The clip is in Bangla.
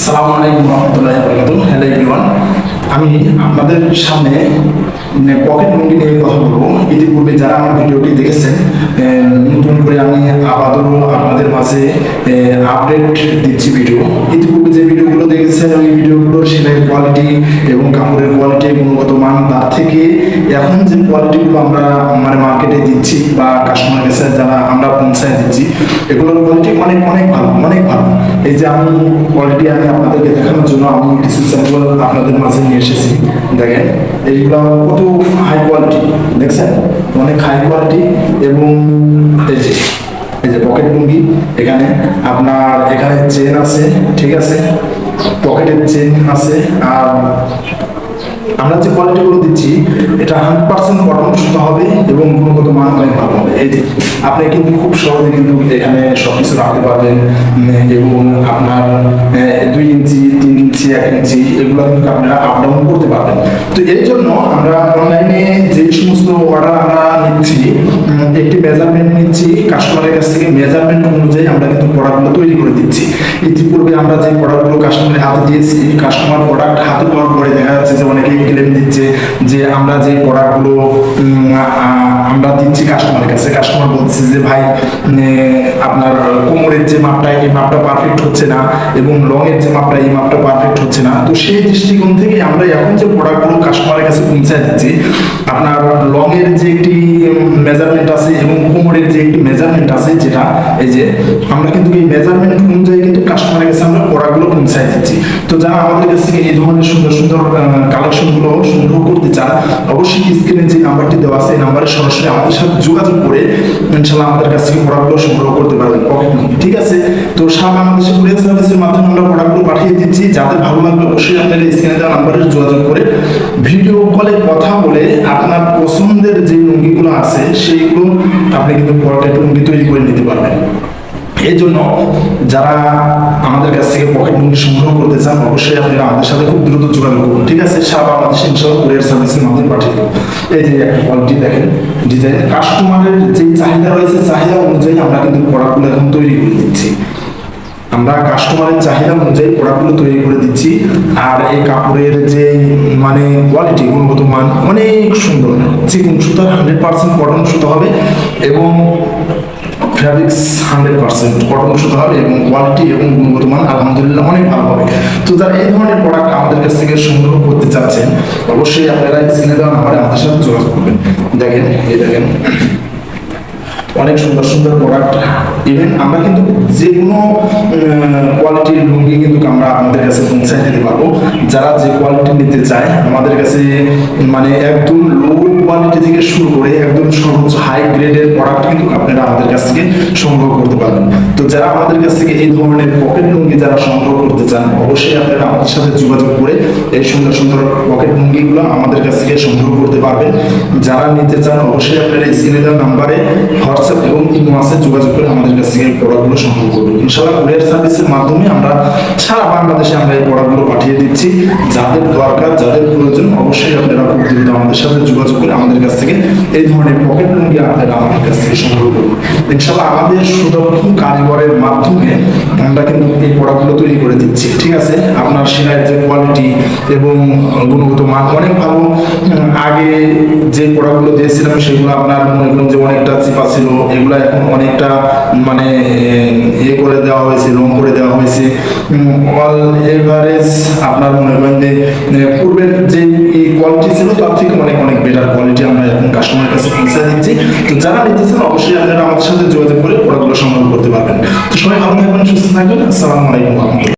আসসালামু আলাইকুম রহমতুল্লাহ বরকাত হ্যালো এভরিওয়ান আমি আপনাদের সামনে পকেট লুঙ্গি নিয়ে কথা বলব। ইতিপূর্বে যারা আমার ভিডিওটি দেখেছেন নতুন করে আমি আবারও আপনাদের মাঝে আপডেট দিচ্ছি ভিডিও ইতিপূর্বে যে ভিডিওগুলো দেখেছেন সেলাইয়ের কোয়ালিটি এবং কাপড়ের কোয়ালিটি গুণগত মান তার থেকে এখন যে কোয়ালিটিগুলো আমরা মানে মার্কেটে দিচ্ছি বা কাস্টমার কাছে যারা আমরা পৌঁছায় দিচ্ছি, এগুলোর কোয়ালিটি অনেক অনেক ভালো অনেক ভালো। এই যে আমি কোয়ালিটি আমি আপনাদেরকে দেখানোর জন্য আমি কিছু স্যাম্পল আপনাদের মাঝে নিয়ে এসেছি। দেখেন, এইগুলো কত হাই কোয়ালিটি দেখছেন? অনেক হাই কোয়ালিটি এবং এই যে এই যে পকেট লুঙ্গি, এখানে আপনার, এখানে চেন আছে, ঠিক আছে? পকেটের চেন আছে, আর আমরা যে কোয়ালিটিগুলো দিচ্ছি, এটা হান্ড্রেড পার্সেন্ট কটন সুতা হবে এবং গুণগত মান অনেক ভালো হবে। এই যে, আপনি কিন্তু খুব সহজে কিন্তু এখানে সব কিছু রাখতে পারবেন এবং আপনার দুই ইঞ্চি, তিন ইঞ্চি, এক ইঞ্চি, এগুলো কিন্তু আপনারা আপ ডাউন করতে পারবেন। তো এই জন্য আমরা অনলাইনে যে সমস্ত অর্ডার আমরা নিচ্ছি একটি মেজারমেন্ট নিচ্ছি কাস্টমারের কাছ থেকে মেজারমেন্ট অনুযায়ী আমরা কিন্তু প্রোডাক্টগুলো তৈরি করে দিচ্ছি। ইতিপূর্বে আমরা যে প্রোডাক্টগুলো কাস্টমারের হাতে দিয়েছি কাস্টমার প্রোডাক্ট হাতে পাওয়ার পরে দেখা যাচ্ছে যে অনেকেই ক্লেম দিচ্ছে যে আমরা যে প্রোডাক্টগুলো আমরা দিচ্ছি কাস্টমারের কাছে। কাস্টমার বলছে যে, ভাই আপনার কোমরের যে মাপটা, এই মাপটা পারফেক্ট হচ্ছে না এবং লং এর যে মাপটা, এই মাপটা পারফেক্ট হচ্ছে না। তো সেই দৃষ্টিকোণ থেকে আমরা এখন যে প্রোডাক্টগুলো কাস্টমারের কাছে পৌঁছায় দিচ্ছি, আপনার লং এর যে একটি মেজারমেন্ট আছে এবং কোমরের যে একটি মেজারমেন্ট আছে যেটা, এই যে, আমরা কিন্তু এই মেজারমেন্ট অনুযায়ী কিন্তু কাস্টমারের কাছে আমরা পৌঁছায় দিচ্ছি। তো যারা আমাদের কাছ থেকে এই ধরনের সুন্দর সুন্দর সংগ্রহ করতে চান, অবশ্যই স্ক্রিনে যে নাম্বারটি দেওয়া আছে, এই নাম্বারে সরাসরি আমাদের সাথে যোগাযোগ করে ইনশাল্লাহ আমাদের কাছ থেকে প্রোডাক্টগুলো সংগ্রহ করতে পারবেন পকেট ঠিক আছে? তো কুরিয়ার সার্ভিসের মাধ্যমে আমরা প্রোডাক্টগুলো পাঠিয়ে দিচ্ছি। যাদের ভালো লাগবে অবশ্যই স্ক্রিনে দেওয়া নাম্বারে যোগাযোগ করে ভিডিও কলে কথা বলে আপনার পছন্দের যে লুঙ্গিগুলো আছে, সেইগুলো আপনি কিন্তু তৈরি করে নিতে পারবেন। এই জন্য যারা আমাদের কাছ থেকে পকেট লুঙ্গি সংগ্রহ করতে চান, অবশ্যই আপনারা আমাদের সাথে খুব দ্রুত যোগাযোগ করুন, ঠিক আছে? সারা বাংলাদেশে ইনশাল্লাহ কুরিয়ার সার্ভিসের মাধ্যমে পাঠিয়ে দেবো। এই যে একটা কোয়ালিটি দেখেন ডিজাইন কাস্টমারের যে চাহিদা রয়েছে, চাহিদা অনুযায়ী আমরা কিন্তু প্রোডাক্টগুলো এখন তৈরি করে দিচ্ছি। আমরা কাস্টমারের চাহিদা অনুযায়ী প্রোডাক্টগুলো তৈরি করে দিচ্ছি, আর এই কাপড়ের যে মানে কোয়ালিটি গুণগত মান অনেক সুন্দর। চিকুন সুতার হান্ড্রেড পার্সেন্ট কটন সুতা হবে, এবং ফ্যাব্রিক্স হান্ড্রেড পার্সেন্ট সুতা হবে এবং কোয়ালিটি এবং গুণগত মান আলহামদুলিল্লাহ অনেক ভালো হবে। তো যারা এই ধরনের প্রোডাক্ট আমাদের কাছ থেকে সংগ্রহ করতে চাচ্ছেন, অবশ্যই আপনারা স্ক্রিনে দেওয়া নাম্বারে আমাদের সাথে যোগাযোগ করবেন। দেখেন, এই দেখেন। অনেক সুন্দর সুন্দর প্রোডাক্ট ইভেন আমরা কিন্তু যে কোনো কোয়ালিটির লুঙ্গি কিন্তু আমরা আমাদের কাছে পৌঁছায় দিতে পারব। যারা যে কোয়ালিটি নিতে চায়, আমাদের কাছে মানে একদম লো কোয়ালিটি থেকে শুরু করে একদম সর্বোচ্চ হাই গ্রেডের প্রোডাক্ট কিন্তু আপনারা আমাদের কাছ থেকে সংগ্রহ করতে পারবেন। তো যারা আমাদের কাছ থেকে এই ধরনের পকেট লুঙ্গি যারা সংগ্রহ করতে চান, অবশ্যই আপনারা আমাদের সাথে যোগাযোগ করে এই সুন্দর সুন্দর পকেট লুঙ্গিগুলো আমাদের কাছ থেকে সংগ্রহ করতে পারবেন। যারা নিতে চান, অবশ্যই আপনারা স্ক্রিনে দেওয়া নাম্বারে হোয়াটসঅ্যাপ এবং ইমো আছে, যোগাযোগ করে আমাদের কাছ থেকে প্রোডাক্টগুলো সংগ্রহ করবেন। ইনশাল্লাহ কুরিয়ার সার্ভিসের মাধ্যমে আমরা সারা বাংলাদেশে আমরা এই প্রোডাক্টগুলো পাঠিয়ে দিচ্ছি। যাদের দরকার, যাদের প্রয়োজন, অবশ্যই আপনারা খুব দ্রুত আমাদের সাথে যোগাযোগ করে আমাদের কাছ থেকে এই ধরনের পকেট লুঙ্গি আপনারা আমাদের কাছ থেকে সংগ্রহ করুন। ইনশাল্লাহ আমাদের শুধুমাত্র কারিগরের মাধ্যমে আমরা কিন্তু এই প্রোডাক্টগুলো তৈরি করে আছে আপনার সেলাইয়ের যে কোয়ালিটি এবং গুণগত মান অনেক ভালো। আগে যে প্রোডাক্টগুলো দিয়েছিলাম, সেগুলো আপনার মনে করুন যে অনেকটা চিপা ছিল। এগুলো এখন অনেকটা মানে ইয়ে করে দেওয়া হয়েছে রং করে দেওয়া হয়েছে। অল এভারেজ আপনার মনে করেন যে পূর্বের যে এই কোয়ালিটি ছিল, তার থেকে অনেক অনেক বেটার কোয়ালিটি আমরা এখন কাস্টমারের কাছে পৌঁছে দিচ্ছি। তো যারা নিতেছেন, অবশ্যই আপনারা আমাদের সাথে যোগাযোগ করে প্রোডাক্টগুলো সংগ্রহ করতে পারবেন। তো সবাই ভালো থাকবেন, সুস্থ থাকবেন। আসসালামু আলাইকুম